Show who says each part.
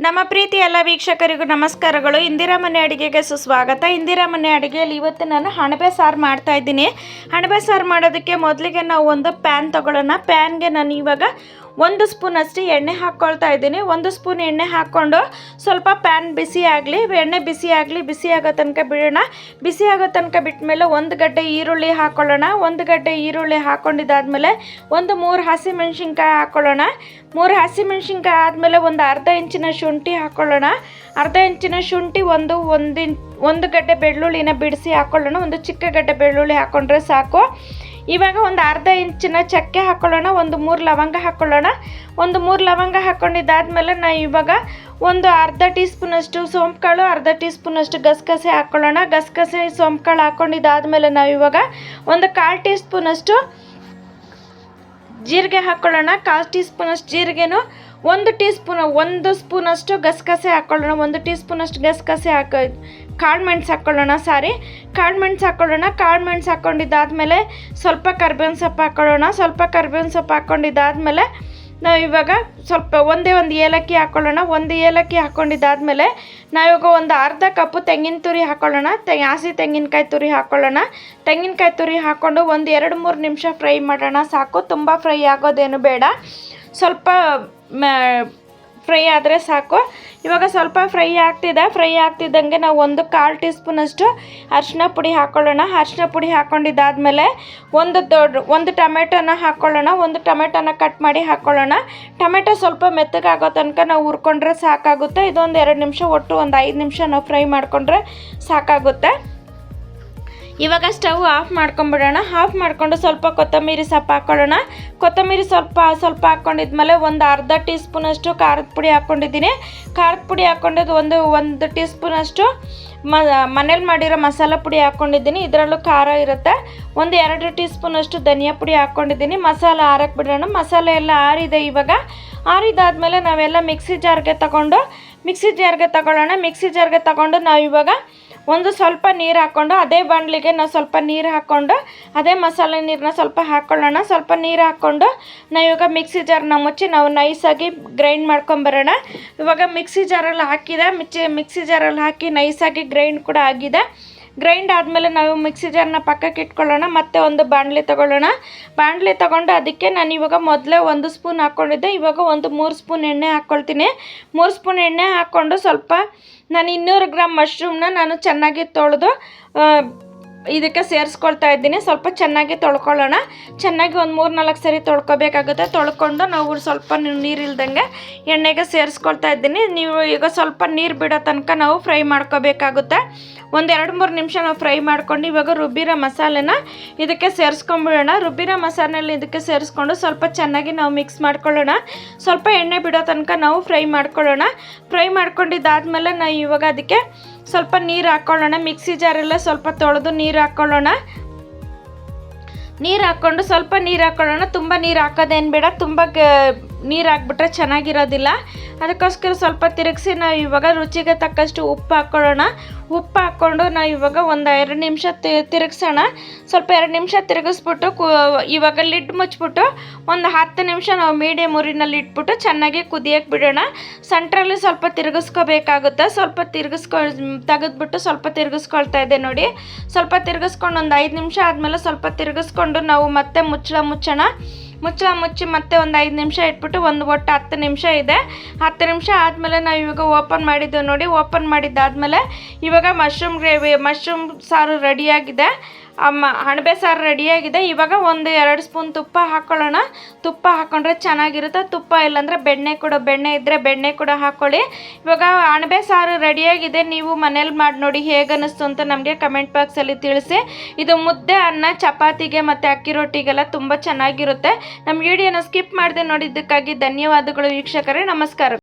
Speaker 1: ನಮ್ಮ ಪ್ರೀತಿ ಎಲ್ಲ ವೀಕ್ಷಕರಿಗೂ ನಮಸ್ಕಾರಗಳು. ಇಂದಿರಾ ಮನೆ ಅಡುಗೆಗೆ ಸುಸ್ವಾಗತ. ಇಂದಿರಾ ಮನೆ ಅಡುಗೆಯಲ್ಲಿ ಇವತ್ತು ನಾನು ಹಣಬೆ ಸಾರು ಮಾಡ್ತಾ ಇದ್ದೀನಿ. ಹಣಬೆ ಸಾರು ಮಾಡೋದಕ್ಕೆ ಮೊದಲಿಗೆ ನಾವು ಒಂದು ಪ್ಯಾನ್ ತಗೊಳ್ಳೋಣ. ಪ್ಯಾನ್ಗೆ ನಾನು ಇವಾಗ ಒಂದು ಸ್ಪೂನ್ ಅಷ್ಟೇ ಎಣ್ಣೆ ಹಾಕ್ಕೊಳ್ತಾ ಇದ್ದೀನಿ. ಒಂದು ಸ್ಪೂನ್ ಎಣ್ಣೆ ಹಾಕ್ಕೊಂಡು ಸ್ವಲ್ಪ ಪ್ಯಾನ್ ಬಿಸಿ ಆಗಲಿ, ಎಣ್ಣೆ ಬಿಸಿ ಆಗಲಿ, ಬಿಸಿ ಆಗೋ ತನಕ ಬಿಡೋಣ. ಬಿಸಿ ಆಗೋ ತನಕ ಬಿಟ್ಮೇಲೆ ಒಂದು ಗಡ್ಡೆ ಈರುಳ್ಳಿ ಹಾಕ್ಕೊಳ್ಳೋಣ. ಒಂದು ಗಡ್ಡೆ ಈರುಳ್ಳಿ ಹಾಕ್ಕೊಂಡಿದ್ದಾದ್ಮೇಲೆ ಒಂದು ಮೂರು ಹಸಿ ಮೆಣಸಿನ್ಕಾಯಿ ಹಾಕ್ಕೊಳ್ಳೋಣ. ಮೂರು ಹಸಿಮೆಣ್ಸಿನ್ಕಾಯಿ ಆದಮೇಲೆ ಒಂದು ಅರ್ಧ ಇಂಚಿನ ಶುಂಠಿ ಹಾಕ್ಕೊಳ್ಳೋಣ. ಅರ್ಧ ಇಂಚಿನ ಶುಂಠಿ ಒಂದು ಒಂದು ಒಂದು ಗಡ್ಡೆ ಬೆಳ್ಳುಳ್ಳಿನ ಬಿಡಿಸಿ ಹಾಕ್ಕೊಳ್ಳೋಣ. ಒಂದು ಚಿಕ್ಕ ಗಡ್ಡೆ ಬೆಳ್ಳುಳ್ಳಿ ಹಾಕ್ಕೊಂಡ್ರೆ ಸಾಕು. ಇವಾಗ ಒಂದು ಅರ್ಧ ಇಂಚಿನ ಚಕ್ಕೆ ಹಾಕ್ಕೊಳ್ಳೋಣ ಒಂದು ಮೂರು ಲವಂಗ ಹಾಕ್ಕೊಳ್ಳೋಣ ಒಂದು ಮೂರು ಲವಂಗ ಹಾಕ್ಕೊಂಡಿದ್ದಾದ್ಮೇಲೆ ನಾ ಇವಾಗ ಒಂದು ಅರ್ಧ ಟೀ ಸ್ಪೂನಷ್ಟು ಸೋಂಪುಕಾಳು, ಅರ್ಧ ಟೀ ಸ್ಪೂನಷ್ಟು ಗಸಗಸೆ ಹಾಕ್ಕೊಳ್ಳೋಣ ಗಸಗಸೆ, ಸೋಂಪುಕಾಳು ಹಾಕ್ಕೊಂಡಿದ್ದಾದ್ಮೇಲೆ ನಾವು ಇವಾಗ ಒಂದು ಕಾಲು ಟೀ ಸ್ಪೂನಷ್ಟು ಜೀರಿಗೆ ಹಾಕ್ಕೊಳ್ಳೋಣ ಕಾಲು ಟೀ ಸ್ಪೂನಷ್ಟು ಜೀರಿಗೆನೂ ಒಂದು ಟೀ ಸ್ಪೂನ್ ಒಂದು ಸ್ಪೂನಷ್ಟು ಗಸಗಸೆ ಹಾಕ್ಕೊಳ್ಳೋಣ ಒಂದು ಟೀ ಸ್ಪೂನಷ್ಟು ಗಸಗಸೆ ಹಾಕ, ಕಾಳು ಮೆಣಸು ಹಾಕ್ಕೊಳ್ಳೋಣ ಸಾರಿ. ಕಾಳು ಮೆಣಸು ಹಾಕ್ಕೊಳ್ಳೋಣ ಕಾಳು ಮೆಣಸು ಹಾಕ್ಕೊಂಡಿದ್ದಾದ್ಮೇಲೆ ಸ್ವಲ್ಪ ಕರ್ಬೇವಿನ ಸೊಪ್ಪು ಹಾಕ್ಕೊಳ್ಳೋಣ ಸ್ವಲ್ಪ ಕರ್ಬೇವಿನ ಸೊಪ್ಪು ಹಾಕ್ಕೊಂಡಿದ್ದಾದ್ಮೇಲೆ ನಾವು ಇವಾಗ ಸ್ವಲ್ಪ ಒಂದೇ ಒಂದು ಏಲಕ್ಕಿ ಹಾಕ್ಕೊಳ್ಳೋಣ ಒಂದು ಏಲಕ್ಕಿ ಹಾಕ್ಕೊಂಡಿದ್ದಾದ್ಮೇಲೆ ನಾವಿವಾಗ ಒಂದು ಅರ್ಧ ಕಪ್ಪು ತೆಂಗಿನ ತುರಿ ಹಾಕ್ಕೊಳ್ಳೋಣ ತೆ, ಹಸಿ ತೆಂಗಿನಕಾಯಿ ತುರಿ ಹಾಕ್ಕೊಳ್ಳೋಣ ತೆಂಗಿನಕಾಯಿ ತುರಿ ಹಾಕ್ಕೊಂಡು ಒಂದು ಎರಡು ಮೂರು ನಿಮಿಷ ಫ್ರೈ ಮಾಡೋಣ, ಸಾಕು. ತುಂಬ ಫ್ರೈ ಆಗೋದೇನು ಬೇಡ. ಸ್ವಲ್ಪ ಫ್ರೈ ಆದರೆ ಸಾಕು. ಇವಾಗ ಸ್ವಲ್ಪ ಫ್ರೈ ಆಗ್ತಿದೆ. ಫ್ರೈ ಆಗ್ತಿದ್ದಂಗೆ ನಾವು ಒಂದು ಕಾಲು ಟೀ ಸ್ಪೂನಷ್ಟು ಅರಿಶಿನ ಪುಡಿ ಹಾಕ್ಕೊಳ್ಳೋಣ ಅರಿಶಿನ ಪುಡಿ ಹಾಕ್ಕೊಂಡಿದ್ದಾದಮೇಲೆ ಒಂದು ದೊಡ್ಡ, ಒಂದು ಟೊಮೆಟೊನ ಹಾಕ್ಕೊಳ್ಳೋಣ ಒಂದು ಟೊಮೆಟೊನ ಕಟ್ ಮಾಡಿ ಹಾಕ್ಕೊಳ್ಳೋಣ ಟೊಮೆಟೊ ಸ್ವಲ್ಪ ಮೆತ್ತಗಾಗೋ ತನಕ ನಾವು ಹುರ್ಕೊಂಡ್ರೆ ಸಾಕಾಗುತ್ತೆ. ಇದೊಂದು ಎರಡು ನಿಮಿಷ ಒಟ್ಟು ಒಂದು ಐದು ನಿಮಿಷ ನಾವು ಫ್ರೈ ಮಾಡಿಕೊಂಡ್ರೆ ಸಾಕಾಗುತ್ತೆ. ಇವಾಗ ಸ್ಟವ್ ಆಫ್ ಮಾಡ್ಕೊಂಬಿಡೋಣ. ಆಫ್ ಮಾಡಿಕೊಂಡು ಸ್ವಲ್ಪ ಕೊತ್ತಂಬರಿ ಸೊಪ್ಪು ಹಾಕ್ಕೊಳ್ಳೋಣ ಕೊತ್ತಂಬರಿ ಸ್ವಲ್ಪ ಸ್ವಲ್ಪ ಹಾಕ್ಕೊಂಡಿದ್ಮೇಲೆ ಒಂದು ಅರ್ಧ ಟೀ ಸ್ಪೂನಷ್ಟು ಖಾರದ ಪುಡಿ ಹಾಕ್ಕೊಂಡಿದ್ದೀನಿ ಖಾರದ ಪುಡಿ ಹಾಕ್ಕೊಂಡಿದ್ದು ಒಂದು ಒಂದು ಟೀ ಸ್ಪೂನಷ್ಟು ಮ, ಮನೇಲಿ ಮಾಡಿರೋ ಮಸಾಲ ಪುಡಿ ಹಾಕ್ಕೊಂಡಿದ್ದೀನಿ ಇದರಲ್ಲೂ ಖಾರ ಇರುತ್ತೆ. ಒಂದು ಎರಡು ಟೀ ಸ್ಪೂನಷ್ಟು ಧನಿಯಾ ಪುಡಿ ಹಾಕ್ಕೊಂಡಿದ್ದೀನಿ ಮಸಾಲ ಆರಕ್ಕೆ ಬಿಡೋಣ. ಮಸಾಲೆ ಎಲ್ಲ ಆರಿದೆ ಇವಾಗ. ಆರಿದಾದ್ಮೇಲೆ ನಾವೆಲ್ಲ ಮಿಕ್ಸಿ ಜಾರ್ಗೆ ತಗೊಂಡು, ಮಿಕ್ಸಿ ಜಾರ್ಗೆ ತಗೊಳ್ಳೋಣ. ಮಿಕ್ಸಿ ಜಾರ್ಗೆ ತಗೊಂಡು ನಾವು ಇವಾಗ ಒಂದು ಸ್ವಲ್ಪ ನೀರು ಹಾಕ್ಕೊಂಡು ಅದೇ ಬಾಣಲಿಗೆ ನಾವು ಸ್ವಲ್ಪ ನೀರು ಹಾಕ್ಕೊಂಡು ಅದೇ ಮಸಾಲೆ ನೀರನ್ನ ಸ್ವಲ್ಪ ಹಾಕ್ಕೊಳ್ಳೋಣ ಸ್ವಲ್ಪ ನೀರು ಹಾಕ್ಕೊಂಡು ನಾವು ಇವಾಗ ಮಿಕ್ಸಿ ಜಾರನ್ನ ಮುಚ್ಚಿ ನಾವು ನೈಸಾಗಿ ಗ್ರೈಂಡ್ ಮಾಡ್ಕೊಂಬರೋಣ ಇವಾಗ ಮಿಕ್ಸಿ ಜಾರಲ್ಲಿ ಹಾಕಿದೆ, ಮಿಚ್ಚಿ ಮಿಕ್ಸಿ ಜಾರಲ್ಲಿ ಹಾಕಿ ನೈಸಾಗಿ ಗ್ರೈಂಡ್ ಕೂಡ ಆಗಿದೆ. ಗ್ರೈಂಡ್ ಆದಮೇಲೆ ನಾವು ಮಿಕ್ಸಿ ಜಾರ್ನ ಪಕ್ಕಕ್ಕೆ ಇಟ್ಕೊಳ್ಳೋಣ, ಮತ್ತೆ ಒಂದು ಬಾಣಲೆ ತೊಗೊಳ್ಳೋಣ. ಬಾಣಲೆ ತೊಗೊಂಡು ಅದಕ್ಕೆ ನಾನು ಇವಾಗ ಮೊದಲೇ ಒಂದು ಸ್ಪೂನ್ ಹಾಕ್ಕೊಂಡಿದ್ದೆ. ಇವಾಗ ಒಂದು ಮೂರು ಸ್ಪೂನ್ ಎಣ್ಣೆ ಹಾಕ್ಕೊಳ್ತೀನಿ. ಮೂರು ಸ್ಪೂನ್ ಎಣ್ಣೆ ಹಾಕ್ಕೊಂಡು ಸ್ವಲ್ಪ ನಾನು ಇನ್ನೂರು ಗ್ರಾಮ್ ಮಶ್ರೂಮ್ನ ನಾನು ಚೆನ್ನಾಗಿ ತೊಳೆದು ಇದಕ್ಕೆ ಸೇರಿಸ್ಕೊಳ್ತಾ ಇದ್ದೀನಿ. ಸ್ವಲ್ಪ ಚೆನ್ನಾಗಿ ತೊಳ್ಕೊಳ್ಳೋಣ. ಚೆನ್ನಾಗಿ ಒಂದು ಮೂರು ನಾಲ್ಕು ಸರಿ ತೊಳ್ಕೊಬೇಕಾಗುತ್ತೆ. ತೊಳ್ಕೊಂಡು ನಾವು ಸ್ವಲ್ಪ ನೀರು ಇಲ್ದಂಗೆ ಎಣ್ಣೆಗೆ ಸೇರಿಸ್ಕೊಳ್ತಾ ಇದ್ದೀನಿ. ನೀವು ಈಗ ಸ್ವಲ್ಪ ನೀರು ಬಿಡೋ ತನಕ ನಾವು ಫ್ರೈ ಮಾಡ್ಕೋಬೇಕಾಗುತ್ತೆ. ಒಂದು ಎರಡು ಮೂರು ನಿಮಿಷ ನಾವು ಫ್ರೈ ಮಾಡ್ಕೊಂಡು ಇವಾಗ ರುಬ್ಬಿರೋ ಮಸಾಲೆನ ಇದಕ್ಕೆ ಸೇರಿಸ್ಕೊಂಬಿಡೋಣ. ರುಬ್ಬಿರೋ ಮಸಾಲೆನಲ್ಲಿ ಇದಕ್ಕೆ ಸೇರಿಸ್ಕೊಂಡು ಸ್ವಲ್ಪ ಚೆನ್ನಾಗಿ ನಾವು ಮಿಕ್ಸ್ ಮಾಡ್ಕೊಳ್ಳೋಣ. ಸ್ವಲ್ಪ ಎಣ್ಣೆ ಬಿಡೋ ತನಕ ನಾವು ಫ್ರೈ ಮಾಡ್ಕೊಳ್ಳೋಣ. ಫ್ರೈ ಮಾಡ್ಕೊಂಡಿದ್ದಾದಮೇಲೆ ನಾವು ಇವಾಗ ಅದಕ್ಕೆ ಸ್ವಲ್ಪ ನೀರು ಹಾಕ್ಕೊಳ್ಳೋಣ ಮಿಕ್ಸಿ ಜಾರೆಲ್ಲ ಸ್ವಲ್ಪ ತೊಳೆದು ನೀರು ಹಾಕ್ಕೊಳ್ಳೋಣ ನೀರು ಹಾಕ್ಕೊಂಡು ಸ್ವಲ್ಪ ನೀರು ಹಾಕ್ಕೊಳ್ಳೋಣ ತುಂಬ ನೀರು ಹಾಕೋದೇನು ಬೇಡ. ತುಂಬ ನೀರು ಹಾಕ್ಬಿಟ್ರೆ ಚೆನ್ನಾಗಿರೋದಿಲ್ಲ. ಅದಕ್ಕೋಸ್ಕರ ಸ್ವಲ್ಪ ತಿರುಗಿಸಿ ನಾವು ಇವಾಗ ರುಚಿಗೆ ತಕ್ಕಷ್ಟು ಉಪ್ಪು ಹಾಕ್ಕೊಳ್ಳೋಣ ಉಪ್ಪು ಹಾಕ್ಕೊಂಡು ನಾವು ಇವಾಗ ಒಂದು ಎರಡು ನಿಮಿಷ ತಿರುಗಿಸೋಣ. ಸ್ವಲ್ಪ ಎರಡು ನಿಮಿಷ ತಿರುಗಿಸ್ಬಿಟ್ಟು ಕು, ಇವಾಗ ಲಿಡ್ ಮುಚ್ಚಿಬಿಟ್ಟು ಒಂದು ಹತ್ತು ನಿಮಿಷ ನಾವು ಮೀಡಿಯಮ್ ಊರಿನಲ್ಲಿ ಇಟ್ಬಿಟ್ಟು ಚೆನ್ನಾಗಿ ಕುದಿಯೋಕ್ಕೆ ಬಿಡೋಣ. ಸೆಂಟ್ರಲ್ಲಿ ಸ್ವಲ್ಪ ತಿರುಗಿಸ್ಕೋಬೇಕಾಗುತ್ತೆ. ಸ್ವಲ್ಪ ತಿರುಗಿಸ್ಕೊ, ತೆಗೆದ್ಬಿಟ್ಟು ಸ್ವಲ್ಪ ತಿರುಗಿಸ್ಕೊಳ್ತಾ ಇದೆ ನೋಡಿ. ಸ್ವಲ್ಪ ತಿರುಗಿಸ್ಕೊಂಡು ಒಂದು ಐದು ನಿಮಿಷ ಆದಮೇಲೆ ಸ್ವಲ್ಪ ತಿರುಗಿಸ್ಕೊಂಡು ನಾವು ಮತ್ತೆ ಮುಚ್ಚಳ ಮುಚ್ಚೋಣ. ಮುಚ್ಚಳ ಮುಚ್ಚಿ ಮತ್ತೆ ಒಂದು ಐದು ನಿಮಿಷ ಇಟ್ಬಿಟ್ಟು ಒಂದು ಒಟ್ಟು ಹತ್ತು ನಿಮಿಷ ಇದೆ. ಹತ್ತು ನಿಮಿಷ ಆದಮೇಲೆ ನಾವು ಇವಾಗ ಓಪನ್ ಮಾಡಿದ್ದೆವು ನೋಡಿ, ಓಪನ್ ಮಾಡಿದ್ದಾದಮೇಲೆ ಇವಾಗ ಮಶ್ರೂಮ್ ಗ್ರೇವಿ ಮಶ್ರೂಮ್ ಸಾರು ರೆಡಿಯಾಗಿದೆ ಅಮ್ಮ ಅಣಬೆ ಸಾರು ರೆಡಿಯಾಗಿದೆ. ಇವಾಗ ಒಂದು ಎರಡು ಸ್ಪೂನ್ ತುಪ್ಪ ಹಾಕ್ಕೊಳ್ಳೋಣ ತುಪ್ಪ ಹಾಕ್ಕೊಂಡ್ರೆ ಚೆನ್ನಾಗಿರುತ್ತೆ. ತುಪ್ಪ ಇಲ್ಲಾಂದರೆ ಬೆಣ್ಣೆ ಕೂಡ, ಬೆಣ್ಣೆ ಇದ್ದರೆ ಬೆಣ್ಣೆ ಕೂಡ ಹಾಕ್ಕೊಳ್ಳಿ ಇವಾಗ ಅಣಬೆ ಸಾರು ರೆಡಿಯಾಗಿದೆ. ನೀವು ಮನೇಲಿ ಮಾಡಿ ನೋಡಿ ಹೇಗೆ ಅನ್ನಿಸ್ತು ಅಂತ ನಮಗೆ ಕಮೆಂಟ್ ಬಾಕ್ಸಲ್ಲಿ ತಿಳಿಸಿ. ಇದು ಮುದ್ದೆ, ಅನ್ನ, ಚಪಾತಿಗೆ ಮತ್ತು ಅಕ್ಕಿ ರೊಟ್ಟಿಗೆಲ್ಲ ತುಂಬ ಚೆನ್ನಾಗಿರುತ್ತೆ. ನಮ್ಮ ವಿಡಿಯೋನ ಸ್ಕಿಪ್ ಮಾಡಿದೆ ನೋಡಿದ್ದಕ್ಕಾಗಿ ಧನ್ಯವಾದಗಳು ವೀಕ್ಷಕರೇ. ನಮಸ್ಕಾರ.